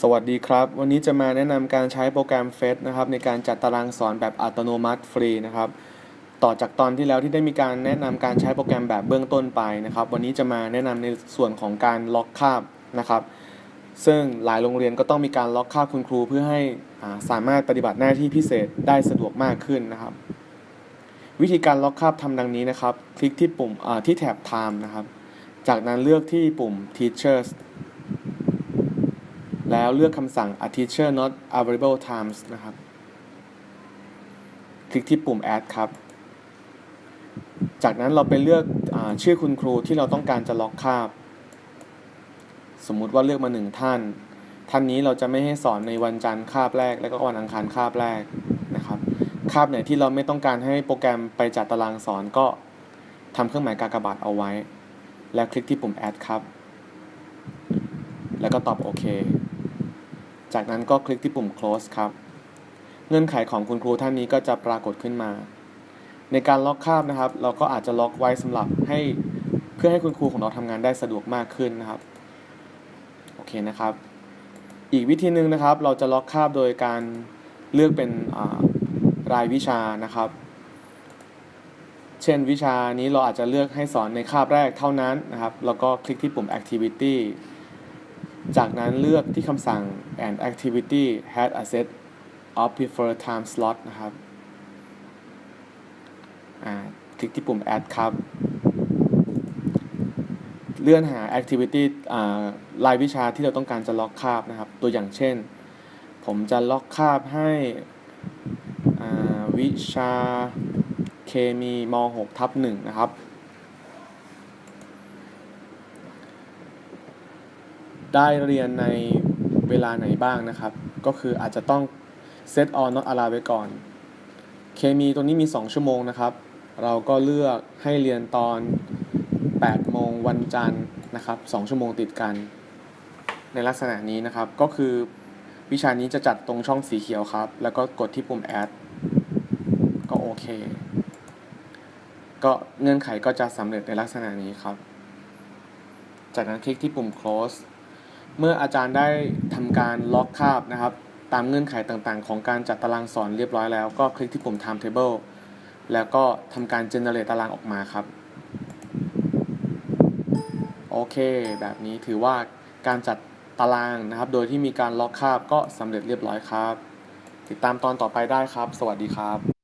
สวัสดีครับ วันนี้จะมาแนะนำการใช้โปรแกรม f e d นะครับในการจัดตารางสอนแบบอัตโนมัติฟรีนะครับต่อจากตอนที่แล้วที่ได้มีการแนะนำการใช้โปรแกรมแบบเบื้องต้นไปนะครับ วันนี้จะมาแนะนำในส่วนของการล็อกคาบนะครับ ซึ่งหลายโรงเรียนก็ต้องมีการล็อกคาบคุณครูเพื่อให้สามารถปฏิบัติหน้าที่พิเศษได้สะดวกมากขึ้นนะครับ วิธีการล็อกคาบทำดังนี้นะครับ คลิกที่ปุ่มที่แถบ time นะครับ จากนั้นเลือกที่ปุ่ม teachers แล้วเลือกคำสั่ง a teacher not available times นะครับ คลิกที่ปุ่ม add ครับ จากนั้นเราไปเลือกอชื่อคุณครูที่เราต้องการจะล็อกคาบ สมมุติว่าเลือกมาหนึ่งท่าน ท่านนี้เราจะไม่ให้สอนในวันจันทร์คาบแรก และก็วันอังคารคาบแรกนะครับคาบไหนที่เราไม่ต้องการให้โปรแกรมไปจัดตารางสอนก็ทำเครื่องหมายกากบาทเอาไว้ แล้วคลิกที่ปุ่ม add ครับ แล้วก็ตอบโอเค จากนั้นก็คลิกที่ปุ่ม close ครับ เงื่อนไขของคุณครูท่านนี้ก็จะปรากฏขึ้นมา ในการล็อกคาบนะครับ เราก็อาจจะล็อกไว้สำหรับให้เพื่อให้คุณครูของเราทำงานได้สะดวกมากขึ้นนะครับ โอเคนะครับ อีกวิธีหนึ่งนะครับ เราจะล็อกคาบโดยการเลือกเป็นรายวิชานะครับ เช่นวิชานี้เราอาจจะเลือกให้สอนในคาบแรกเท่านั้นนะครับ แล้วก็คลิกที่ปุ่ม activity จากนั้นเลือกที่คำสั่ง and activity had a set of preferred time slot นะครับ คลิกที่ปุ่ม add ครับ เลื่อนหา activity รายวิชาที่เราต้องการจะล็อกคาบนะครับ ตัวอย่างเช่น ผมจะล็อกคาบให้วิชาเคมีม .6 ทับ1นะครับ ได้เรียนในเวลาไหนบ้างนะครับ ก็คืออาจจะต้อง set all not allow ไว้ก่อน เคมีตัวนี้มี 2 ชั่วโมงนะครับ เราก็เลือกให้เรียนตอน 8 โมงวันจันทร์นะครับ2ชั่วโมงติดกัน ในลักษณะนี้นะครับ ก็คือวิชานี้จะจัดตรงช่องสีเขียวครับ แล้วก็กดที่ปุ่ม add ก็โอเค ก็เงื่อนไขก็จะสำเร็จในลักษณะนี้ครับ จากนั้นคลิกที่ปุ่ม close เมื่ออาจารย์ได้ทำการล็อกคาบนะครับ ตามเงื่อนไขต่างๆ ของการจัดตารางสอนเรียบร้อยแล้ว ก็คลิกที่ปุ่ม timetable แล้วก็ทำการ generate ตารางออกมาครับ โอเค แบบนี้ถือว่าการจัดตารางนะครับ โดยที่มีการล็อกคาบก็สำเร็จเรียบร้อยครับ ติดตามตอนต่อไปได้ครับ สวัสดีครับ